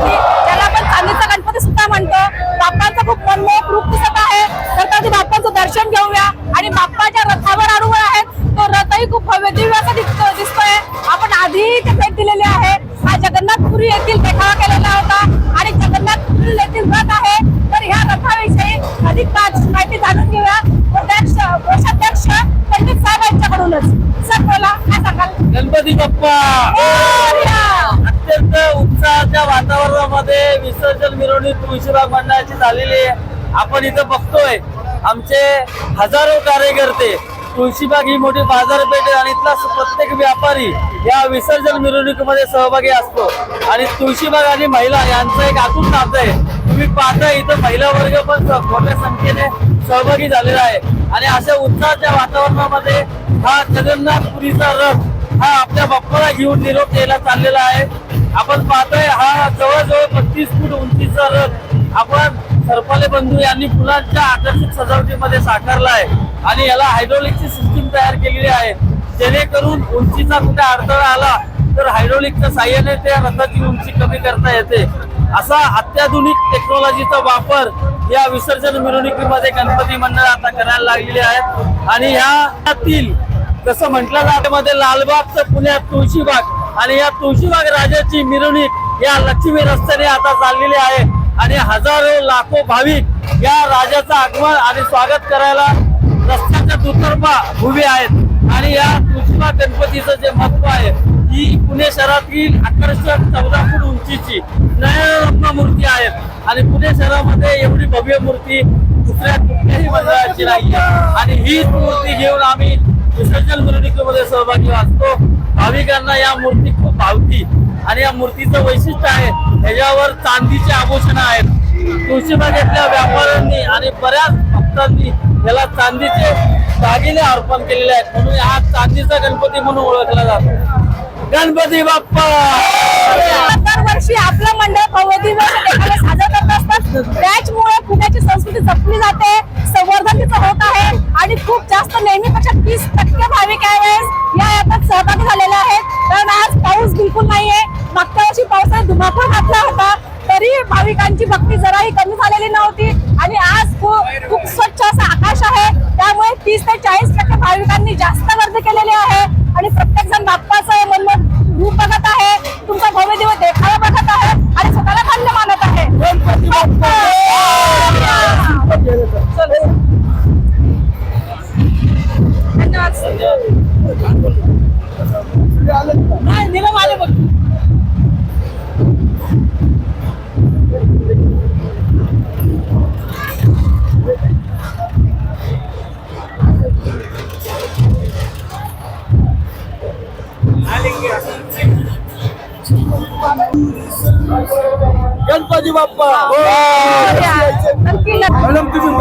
गणपती ज्याला आपण चांदीचा गणपती सुद्धा म्हणतो. बाप्पांचं खूप मनमोहक रूप दिसत आहे. तर कधी बाप्पांचं दर्शन घेऊया. आणि बाप्पाच्या रथावर आडूवर आहेत. तो रथही खूप भव्य दिव्य असा दिसतो दिसतोय. आपण आधी इथे भेट दिलेली आहे. हा जगन्नाथपुरी येथील देखावा केलेला होता. आणि जगन्नाथपुरी येथील रथ आहे. तर ह्या रथाविषयी अधिक माहिती जाणून घेऊया. कोषाध्यक्ष पंडित साहेब यांच्याकडूनच. सर बोला. काय सांगाल? गणपती बाप्पा! मोरया! अत्यंत उत्साहाच्या वातावरणामध्ये विसर्जन मिरवणूक तुळशीबाग मंडळाची झालेली आहे. आपण इथं बघतोय आमचे हजारो कार्यकर्ते तुळशीबाग ही मोठी बाजारपेठ आहे आणि इथला प्रत्येक व्यापारी या विसर्जन मिरवणुकीमध्ये सहभागी असतो. आणि तुळशीबाग आणि महिला यांचं एक आतून नातं आहे. तुम्ही पाहता इथं महिला वर्ग पण स- मोठ्या संख्येने सहभागी झालेला आहे. आणि अशा उत्साहाच्या वातावरणामध्ये हा जगन्नाथपुरीचा रथ हा आपल्या बाप्पाला घेऊन निरोप द्यायला चाललेला आहे. आपण पाहतोय हा जवळजवळ पस्तीस फूट उंचीचा रथ आपण सरपाले बंधू यांनी फुलांच्या आकर्षक सजावटीमध्ये साकारला आहे. आणि याला हायड्रोलिकची सिस्टीम तयार केलेली आहे. जेणेकरून उंचीचा कुठे अडथळा आला तर हायड्रोलिकच्या साह्याने त्या रथाची उंची कमी करता येते. असा अत्याधुनिक टेक्नॉलॉजीचा वापर या विसर्जन मिरवणुकीमध्ये गणपती मंडळ आता करायला लागलेले आहेत आणि ह्यातील जसं म्हटलं जातं मध्ये लालबागचं पुण्यात तुळशीबाग आणि या तुळशीबाग राजाची मिरवणूक या लक्ष्मी रस्त्याने आता चाललेली आहे. आणि हजारो लाखो भाविक या राजाचं आगमन आणि स्वागत करायला रस्त्याच्या दुतर्फा उभे आहेत. आणि या तुळशीबाग गणपतीचं जे महत्त्व आहे ही पुणे शहरातील आकर्षक चौदा फूट उंचीची नयनरत्न मूर्ती आहेत आणि पुणे शहरामध्ये एवढी भव्य मूर्ती दुसऱ्या कुठल्याही मंडळाची नाही आणि हीच मूर्ती घेऊन आम्ही विसर्जन मिरवणुकीमध्ये सहभागी असतो. भाविकांना या मूर्ती खूप भावती आणि या मूर्तीचं वैशिष्ट्य आहे ह्याच्यावर चांदीचे आभूषण आहेत. तुळशीबागेतल्या व्यापाऱ्यांनी आणि बऱ्याच भक्तांनी याला चांदीचे दागिने अर्पण केलेले आहेत. म्हणून हा चांदीचा गणपती म्हणून ओळखला जातो. गणपती बाप्पा! दरवर्षी आपलं मंडळ भव्यदिव्य साजरा करत असतात. त्या वीस टक्के भाविक यावेळेस या यात्रात सहभागी झालेले आहेत. कारण आज पाऊस बिलकुल नाहीये. मागच्या वर्षी पावसाने धुमाकूळ घातला होता. तरी भाविकांची भक्ती जराही कमी झालेली नव्हती. आणि आज खूप Haji Bapa. Malam tu pun